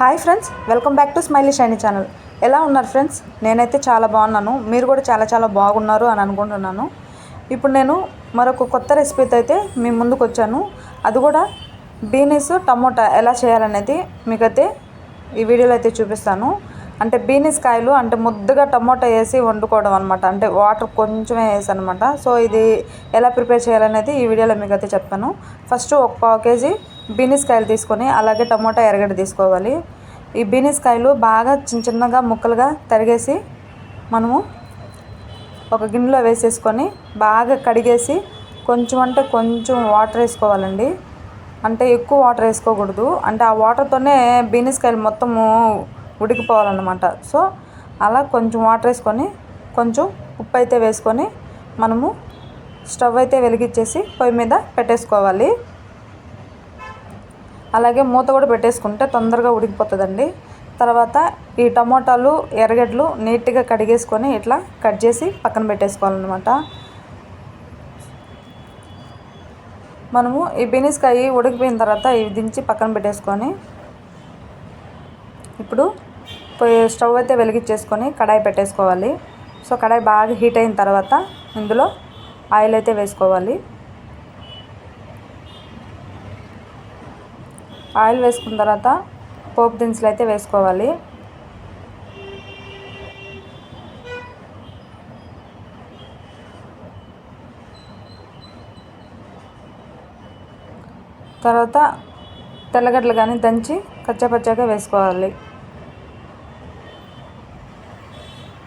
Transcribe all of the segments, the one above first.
Hi friends welcome back to Smiley Shiny channel. ఎలా ఉన్నారు friends? నేనైతే చాలా బాగున్నాను. మీరు కూడా చాలా చాలా బాగున్నారు అని అనుకుంటున్నాను. ఇప్పుడు నేను మరొక కొత్త రెసిపీతో అయితే మీ ముందుకు వచ్చాను. అది కూడా బీనీస్ టమోటా ఎలా చేయాలనేది మీకైతే ఈ వీడియోలో అయితే చూపిస్తాను. అంటే బీనీస్ కాయలు అంటే ముద్దగా టమోటా వేసి వండుకోవడం అనమాట అంటే వాటర్ కొంచెమే వేసి అనమాట సో ఇది ఎలా ప్రిపేర్ చేయాలనేది ఈ వీడియోలో మీకు అయితే చెప్తాను. ఫస్ట్ ఒక పావు కేజీ బీనీస్ కాయలు తీసుకొని అలాగే టమోటా ఎరగడ తీసుకోవాలి. ఈ బీనీస్ కాయలు బాగా చిన్న చిన్నగా ముక్కలుగా తరిగేసి మనము ఒక గిన్నెలో వేసేసుకొని బాగా కడిగేసి కొంచెం అంటే కొంచెం వాటర్ వేసుకోవాలండి. అంటే ఎక్కువ వాటర్ వేసుకోకూడదు. అంటే ఆ వాటర్తోనే బీనీస్ కాయలు మొత్తము ఉడికిపోవాలన్నమాట. సో అలా కొంచెం వాటర్ వేసుకొని కొంచెం ఉప్పు అయితే వేసుకొని మనము స్టవ్ అయితే వెలిగించేసి పొయ్యి మీద పెట్టేసుకోవాలి. అలాగే మూత కూడా పెట్టేసుకుంటే తొందరగా ఉడికిపోతుందండి. తర్వాత ఈ టమోటాలు ఎర్రగడ్డలు నీట్గా కడిగేసుకొని ఇట్లా కట్ చేసి పక్కన పెట్టేసుకోవాలన్నమాట. మనము ఈ బీనీస్కాయ ఉడికిపోయిన తర్వాత ఇవి దించి పక్కన పెట్టేసుకొని ఇప్పుడు స్టవ్ అయితే వెలిగించేసుకొని కడాయి పెట్టేసుకోవాలి. సో కడాయి బాగా హీట్ అయిన తర్వాత ఇందులో ఆయిల్ అయితే వేసుకోవాలి. ఆయిల్ వేసుకున్న తర్వాత పోపు దినుసులు అయితే వేసుకోవాలి. తర్వాత తెల్లగడ్డలు కానీ దంచి కచ్చాపచ్చాగా వేసుకోవాలి.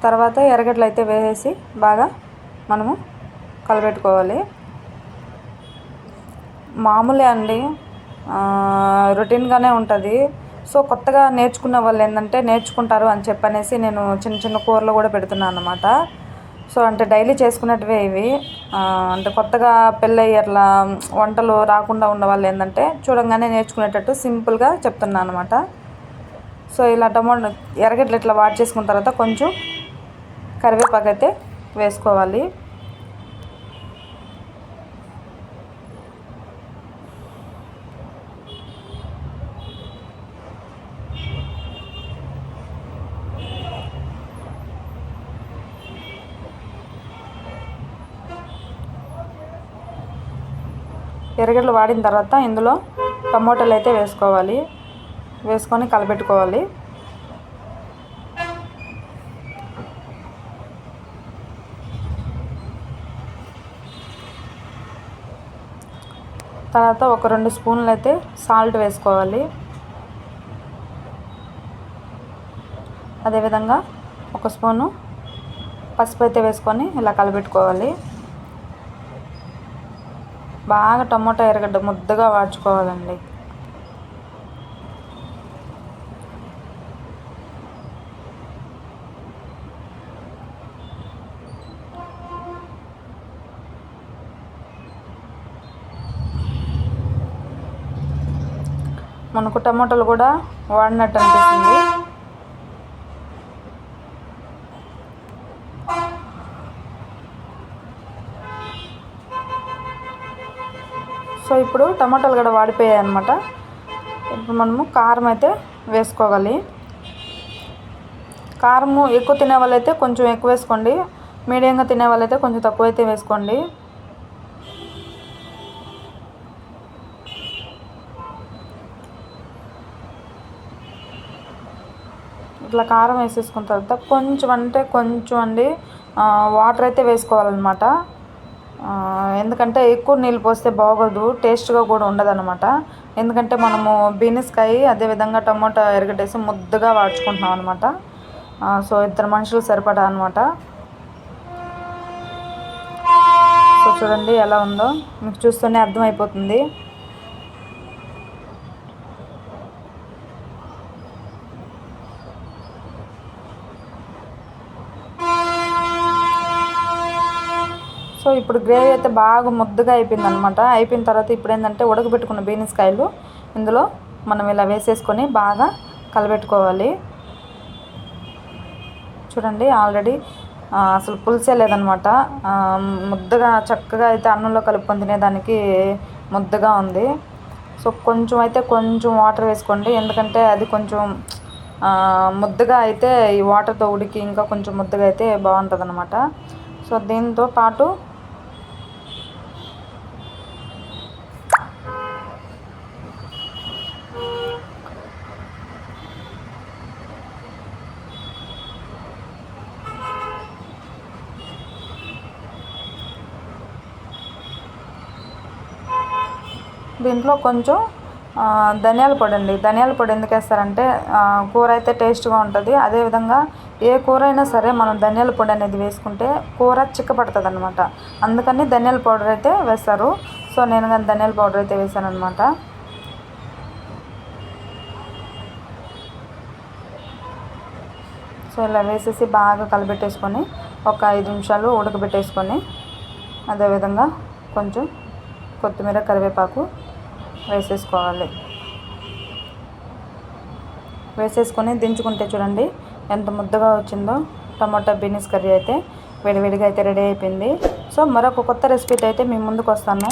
తర్వాత ఎర్రగడ్డలు అయితే వేసేసి బాగా మనము కలబెట్టుకోవాలి. మామూలే అండి రొటీన్గానే ఉంటుంది. సో కొత్తగా నేర్చుకున్న వాళ్ళు ఏంటంటే నేర్చుకుంటారు అని చెప్పనేసి నేను చిన్న చిన్న కూరలు కూడా పెడుతున్నాను అనమాట సో అంటే డైలీ చేసుకునేటివే ఇవి. అంటే కొత్తగా పెళ్ళయి అట్లా వంటలు రాకుండా ఉన్న వాళ్ళు ఏంటంటే చూడంగానే నేర్చుకునేటట్టు సింపుల్గా చెప్తున్నాను అనమాట సో ఇలా టమోటా ఎర్రగడ్డలు ఇట్లా వాడ్ చేసుకున్న తర్వాత కొంచెం కరివేపాకు అయితే వేసుకోవాలి. ఎర్రగడ్డలు వాడిన తర్వాత ఇందులో టమోటాలు అయితే వేసుకోవాలి. వేసుకొని కలపెట్టుకోవాలి తర్వాత ఒక రెండు స్పూన్లు అయితే సాల్ట్ వేసుకోవాలి. అదేవిధంగా ఒక స్పూను పసుపు అయితే వేసుకొని ఇలా కలపెట్టుకోవాలి బాగా టమోటా ఎర్రగడ్డ ముద్దగా వాడ్చుకోవాలండి మనకు టమాటాలు కూడా వాడినట్టు అనిపిస్తుంది. సో ఇప్పుడు టమాటాలు కూడా వాడిపోయాయి అనమాట ఇప్పుడు మనము కారం అయితే వేసుకోవాలి. కారము ఎక్కువ తినే వాళ్ళైతే కొంచెం ఎక్కువ వేసుకోండి. మీడియంగా తినే వాళ్ళైతే కొంచెం తక్కువ అయితే వేసుకోండి. ఇట్లా కారం వేసేసుకున్న తర్వాత కొంచెం అంటే కొంచెం అండి వాటర్ అయితే వేసుకోవాలన్నమాట. ఎందుకంటే ఎక్కువ నీళ్ళు పోస్తే బాగోదు టేస్ట్గా కూడా ఉండదన్నమాట. ఎందుకంటే మనము బీనస్కాయ అదేవిధంగా టమోటా ఎరగటేసి ముద్దగా వాడుచుకుంటున్నాం అనమాట సో ఇద్దరు మనుషులు సరిపడా అనమాట సో చూడండి ఎలా ఉందో. మీకు చూస్తూనే అర్థమైపోతుంది సో ఇప్పుడు గ్రేవీ అయితే బాగా ముద్దగా అయిపోయింది అనమాట అయిపోయిన తర్వాత ఇప్పుడు ఏంటంటే ఉడకబెట్టుకున్న బీనీస్ కాయలు ఇందులో మనం ఇలా వేసేసుకొని బాగా కలబెట్టుకోవాలి. చూడండి ఆల్రెడీ అసలు పులిసే లేదనమాట ముద్దగా చక్కగా అయితే అన్నంలో కలుపుకొని తినేదానికి ముద్దగా ఉంది. సో కొంచెం అయితే కొంచెం వాటర్ వేసుకోండి. ఎందుకంటే అది కొంచెం ముద్దగా అయితే ఈ వాటర్తో ఉడికి ఇంకా కొంచెం ముద్దగా అయితే బాగుంటుంది అనమాట సో దీంతో పాటు దీంట్లో కొంచెం ధనియాల పొడి అండి. ధనియాల పొడి ఎందుకు వేస్తారంటే కూర అయితే టేస్ట్గా ఉంటుంది. అదేవిధంగా ఏ కూర అయినా సరే మనం ధనియాల పొడి అనేది వేసుకుంటే కూర చిక్కపడుతుంది అనమాట అందుకని ధనియాల పౌడర్ అయితే వేస్తారు. సో నేను కానీ ధనియాల పౌడర్ అయితే వేసాను అనమాట సో ఇలా వేసేసి బాగా కలిపెట్టేసుకొని ఒక ఐదు నిమిషాలు ఉడకబెట్టేసుకొని అదేవిధంగా కొంచెం కొత్తిమీర కరివేపాకు వేసేసుకోవాలి. వేసేసుకొని దించుకుంటే చూడండి ఎంత ముద్దగా వచ్చిందో. టమాటా బీనీస్ కర్రీ అయితే వేడివేడిగా అయితే రెడీ అయిపోయింది. సో మరొక కొత్త రెసిపీతో అయితే మీ ముందుకు వస్తాను.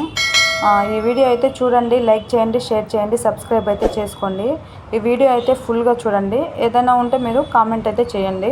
ఈ వీడియో అయితే చూడండి లైక్ చేయండి షేర్ చేయండి సబ్స్క్రైబ్ అయితే చేసుకోండి. ఈ వీడియో అయితే ఫుల్గా చూడండి. ఏదైనా ఉంటే మీరు కామెంట్ అయితే చేయండి.